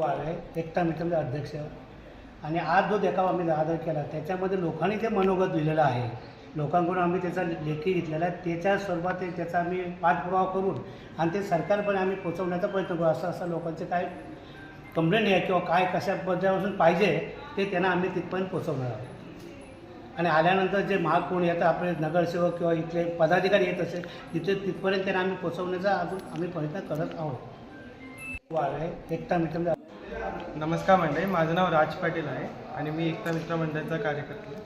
आहे एकता मित्रचे अध्यक्ष. आणि आज जो देखावा आम्ही सादर केला त्याच्यामध्ये लोकांनी जे मनोगत दिलेलं आहे. लोकांकडून आम्ही त्याचा लेखी घेतलेला आहे. त्याच्या स्वरूपात ते त्याचा आम्ही पाठपुरावा करून आणि ते सरकारपर्यंत आम्ही पोचवण्याचा प्रयत्न करू असं असं लोकांचे काय कंप्लेंट आहे किंवा काय कशा पद्धतीपासून पाहिजे ते त्यांना आम्ही तिथपर्यंत पोचवणार आहोत. आणि आल्यानंतर जे महाग कोण येतं आपले नगरसेवक किंवा इथले पदाधिकारी येत असेल तिथे तिथपर्यंत त्यांना आम्ही पोचवण्याचा अजून आम्ही प्रयत्न करत आहोत. आहे एकता मित्र नमस्कार मंडळी माझं नाव राज पाटील आहे आणि मी एकता मित्र मंडळाचा कार्यकर्ता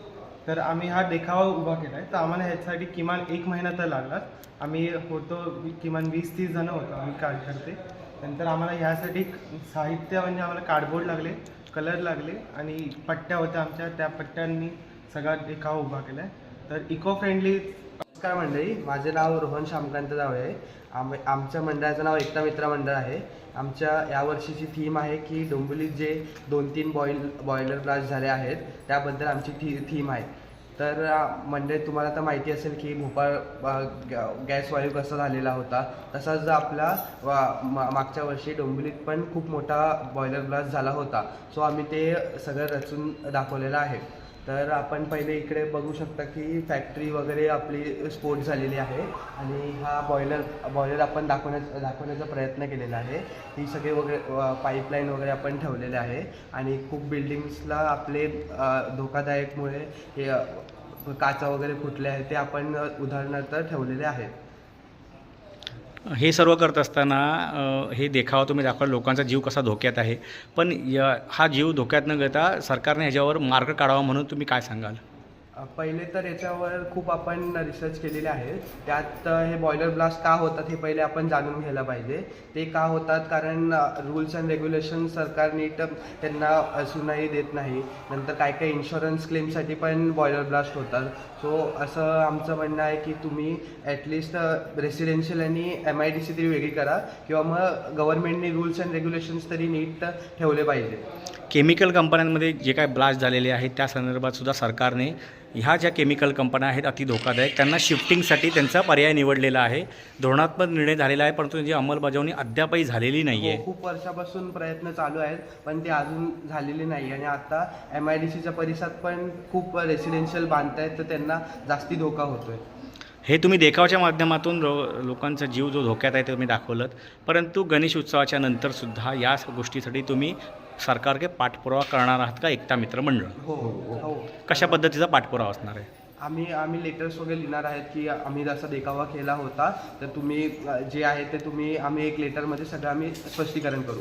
तर आम्ही हा देखावा उभा केला आहे. तर आम्हाला ह्याच्यासाठी किमान एक महिना तर लागलाच. आम्ही होतो किमान वीस तीस जणं होतो आम्ही कार्यकर्ते. नंतर आम्हाला ह्यासाठी साहित्य म्हणजे आम्हाला कार्डबोर्ड लागले कलर लागले आणि पट्ट्या होत्या आमच्या. त्या पट्ट्यांनी सगळा देखावा उभा केला आहे. तर इको फ्रेंडली नमस्कार मंडळी माझे नाव रोहन श्यामकांत जावळे आहे. आम आमच्या मंडळाचं नाव एकता मित्र मंडळ आहे. आमच्या यावर्षीची थीम आहे की डोंबिवलीत जे दोन तीन बॉईल बॉयलर ब्लास्ट झाले आहेत त्याबद्दल आमची थी थीम आहे. तर अ, मंडळी तुम्हाला तर माहिती असेल की भोपाळ गॅ- गॅस वायू कसा झालेला होता. तसाच आपला वा- मा- मागच्या वर्षी डोंबिवलीत पण खूप मोठा बॉयलर ब्लास्ट झाला होता. सो आम्ही ते सगळं रचून दाखवलेलं आहे. तर आपण पहिले इकडे बघू शकता की फॅक्टरी वगैरे आपली स्फोट झालेली आहे. आणि हा बॉयलर बॉयलर आपण दाखवण्याचा दाखवण्याचा प्रयत्न केलेला आहे. ही सगळे वगैरे पाईपलाईन वगैरे आपण ठेवलेले आहे. आणि खूप बिल्डिंग्सला आपले धोकादायकमुळे हे काचा वगैरे फुटले आहेत ते आपण उदाहरणार्थ ठेवलेले आहेत. हे सर्व करत असताना हे देखावा तुम्ही दाखवा लोकांचा जीव कसा धोक्यात आहे. पण हा जीव धोक्यात न घेता सरकारने ह्याच्यावर मार्ग काढावा म्हणून तुम्ही काय सांगाल? पहिले तर याच्यावर खूप आपण रिसर्च केलेले आहे त्यात हे बॉयलर ब्लास्ट का होतात हे पहिले आपण जाणून घ्यायला पाहिजे. ते का होतात? कारण रूल्स अँड रेग्युलेशन सरकार नीट त्यांना अ, सुनाई देत नाही. नंतर काय काय इन्शुरन्स क्लेमसाठी पण बॉयलर ब्लास्ट होतात. सो असं आमचं म्हणणं आहे की तुम्ही ॲटलिस्ट रेसिडेन्शियल आणि एम आय डी सी तरी वेगळी करा किंवा मग गव्हर्नमेंटने रूल्स अँड रेग्युलेशन्स तरी नीट ठेवले पाहिजे. केमिकल कंपन्यांमध्ये जे काय ब्लास्ट झालेले आहेत त्या संदर्भात सुद्धा सरकारने ह्या ज्या केमिकल कंपन्या आहेत अति धोकादायक त्यांना शिफ्टिंगसाठी त्यांचा पर्याय निवडलेला आहे. धोरणात्मक निर्णय झालेला आहे परंतु त्याची अंमलबजावणी अद्यापही झालेली नाही आहे हो, खूप वर्षापासून प्रयत्न चालू आहेत पण ते अजून झालेले नाही. आणि आता एम आय डी सीच्या परिसरात पण खूप रेसिडेन्शियल बांधतायत तर त्यांना जास्ती धोका होतोय. हे तुम्ही देखावाच्या माध्यमातून लो लोकांचा जीव जो धोक्यात आहे ते तुम्ही दाखवलं परंतु गणेश उत्सवाच्या नंतरसुद्धा या गोष्टीसाठी तुम्ही सरकारके पाठपुरावा करणार आहात का एकता मित्र मंडळ? हो हो कशा पद्धतीचा पाठपुरावा असणार आहे? आम्ही आम्ही लेटर्स वगैरे लिहिणार आहेत की आम्ही जसा देखावा केला होता तर तुम्ही जे आहे ते तुम्ही आम्ही एक लेटरमध्ये सगळं आम्ही स्पष्टीकरण करू.